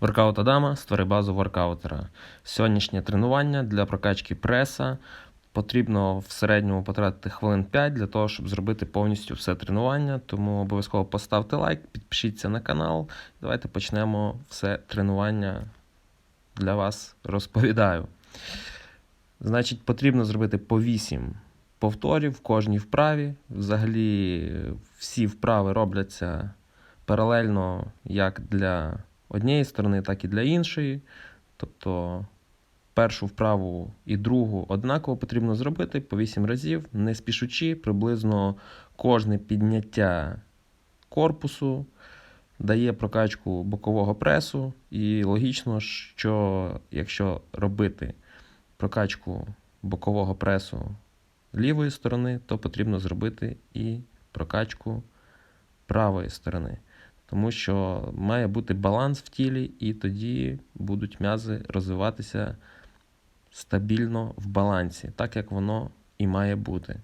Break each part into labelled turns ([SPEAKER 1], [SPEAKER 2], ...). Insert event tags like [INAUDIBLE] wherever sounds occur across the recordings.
[SPEAKER 1] Воркаут Адама створи базу воркаутера. Сьогоднішнє тренування для прокачки преса. Потрібно в середньому потратити хвилин 5 для того, щоб зробити повністю все тренування. Тому обов'язково поставте лайк, підпишіться на канал. Давайте почнемо все тренування для вас розповідаю. Значить, потрібно зробити по 8 повторів в кожній вправі. Взагалі, всі вправи робляться паралельно як для однієї сторони, так і для іншої. Тобто першу вправу і другу однаково потрібно зробити по 8 разів, не спішучи, приблизно кожне підняття корпусу дає прокачку бокового пресу. І логічно, що якщо робити прокачку бокового пресу лівої сторони, то потрібно зробити і прокачку правої сторони. Тому що має бути баланс в тілі, і тоді будуть м'язи розвиватися стабільно в балансі, так як воно і має бути.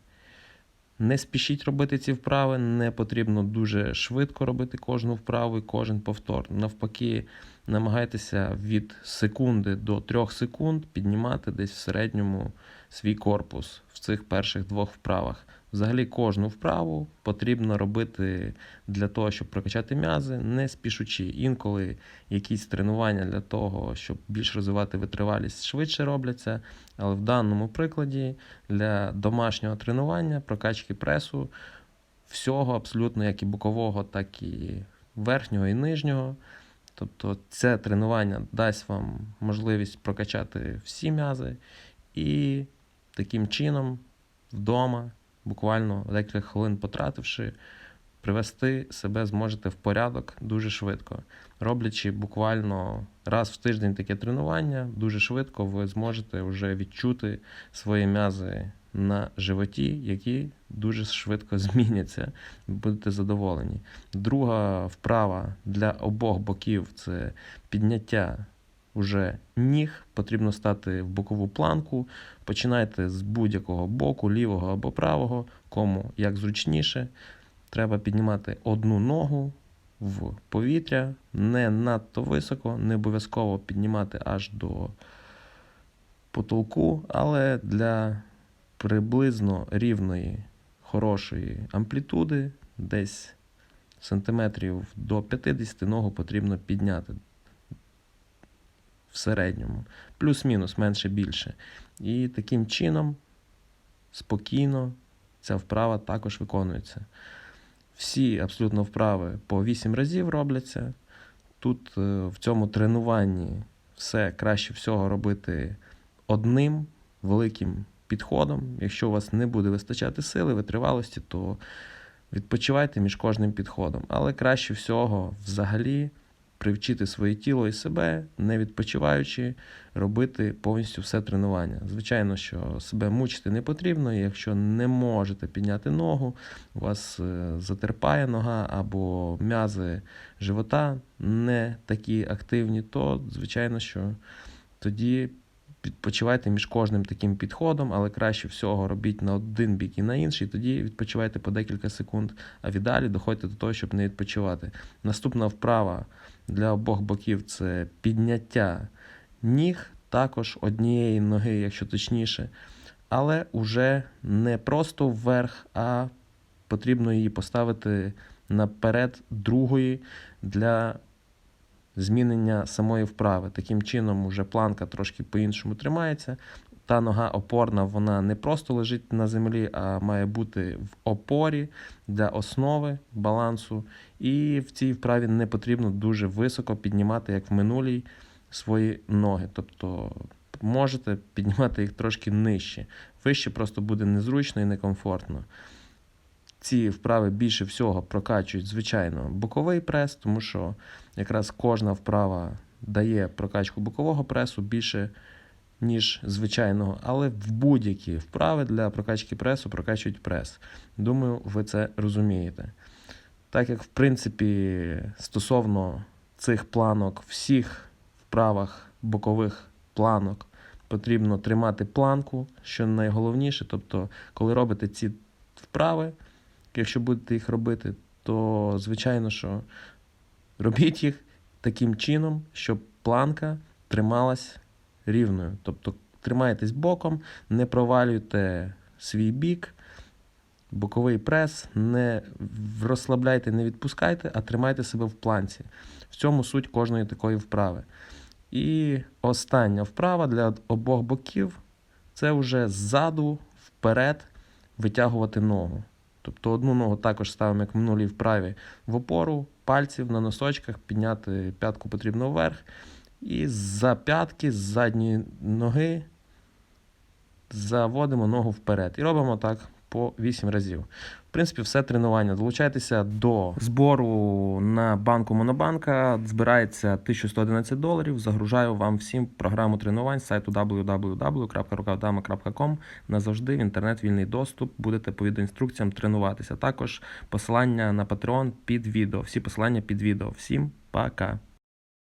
[SPEAKER 1] Не спішіть робити ці вправи, не потрібно дуже швидко робити кожну вправу і кожен повтор. Навпаки, намагайтеся від секунди до 3 секунд піднімати десь в середньому свій корпус в цих перших двох вправах. Взагалі, кожну вправу потрібно робити для того, щоб прокачати м'язи, не спішучи. Інколи якісь тренування для того, щоб більш розвивати витривалість, швидше робляться. Але в даному прикладі для домашнього тренування, прокачки пресу, всього абсолютно як і бокового, так і верхнього і нижнього. Тобто це тренування дасть вам можливість прокачати всі м'язи і таким чином вдома, буквально декілька хвилин потративши, привести себе зможете в порядок дуже швидко. Роблячи буквально раз в тиждень таке тренування, дуже швидко ви зможете вже відчути свої м'язи на животі, які дуже швидко [LAUGHS] зміняться. Будете задоволені. Друга вправа для обох боків це підняття уже ніг. Потрібно стати в бокову планку. Починайте з будь-якого боку, лівого або правого, кому як зручніше. Треба піднімати одну ногу в повітря, не надто високо, не обов'язково піднімати аж до потолку, але для приблизно рівної, хорошої амплітуди, десь сантиметрів до 50 ногу потрібно підняти в середньому. Плюс-мінус, менше більше. І таким чином спокійно ця вправа також виконується. Всі абсолютно вправи по 8 разів робляться. Тут е, в цьому тренуванні все краще всього робити одним великим підходом. Якщо у вас не буде вистачати сили, витривалості, то відпочивайте між кожним підходом. Але краще всього взагалі привчити своє тіло і себе, не відпочиваючи, робити повністю все тренування. Звичайно, що себе мучити не потрібно, якщо не можете підняти ногу, у вас е, затерпає нога або м'язи живота не такі активні, то звичайно, що тоді. Відпочивайте між кожним таким підходом, але краще всього робіть на один бік і на інший, тоді відпочивайте по декілька секунд, а віддалі доходьте до того, щоб не відпочивати. Наступна вправа для обох боків це підняття ніг, також однієї ноги, якщо точніше, але уже не просто вверх, а потрібно її поставити наперед другої для змінення самої вправи. Таким чином, уже планка трошки по-іншому тримається. Та нога опорна, вона не просто лежить на землі, а має бути в опорі для основи балансу. І в цій вправі не потрібно дуже високо піднімати, як в минулій, свої ноги. Тобто можете піднімати їх трошки нижче. Вище просто буде незручно і некомфортно. Ці вправи більше всього прокачують, звичайно, боковий прес, тому що якраз кожна вправа дає прокачку бокового пресу більше, ніж звичайного. Але в будь-які вправи для прокачки пресу прокачують прес. Думаю, ви це розумієте. Так як, в принципі, стосовно цих планок, всіх вправах бокових планок потрібно тримати планку, що найголовніше. Тобто, коли робите ці вправи, якщо будете їх робити, то звичайно, що робіть їх таким чином, щоб планка трималась рівною. Тобто тримаєтесь боком, не провалюйте свій бік, боковий прес, не розслабляйте, не відпускайте, а тримайте себе в планці. В цьому суть кожної такої вправи. І остання вправа для обох боків це вже ззаду вперед витягувати ногу. Тобто одну ногу також ставимо, як в минулій вправі, в опору, пальців на носочках, підняти п'ятку потрібно вверх. І за п'ятки, з задньої ноги заводимо ногу вперед. І робимо так по 8 разів. В принципі, все тренування. Долучайтеся до збору на банку Монобанка. Збирається 1111 доларів. Загружаю вам всім програму тренувань з сайту www.rukavdama.com. Назавжди в інтернет вільний доступ. Будете по відеоінструкціям тренуватися. Також посилання на Patreon під відео. Всі посилання під відео. Всім пока!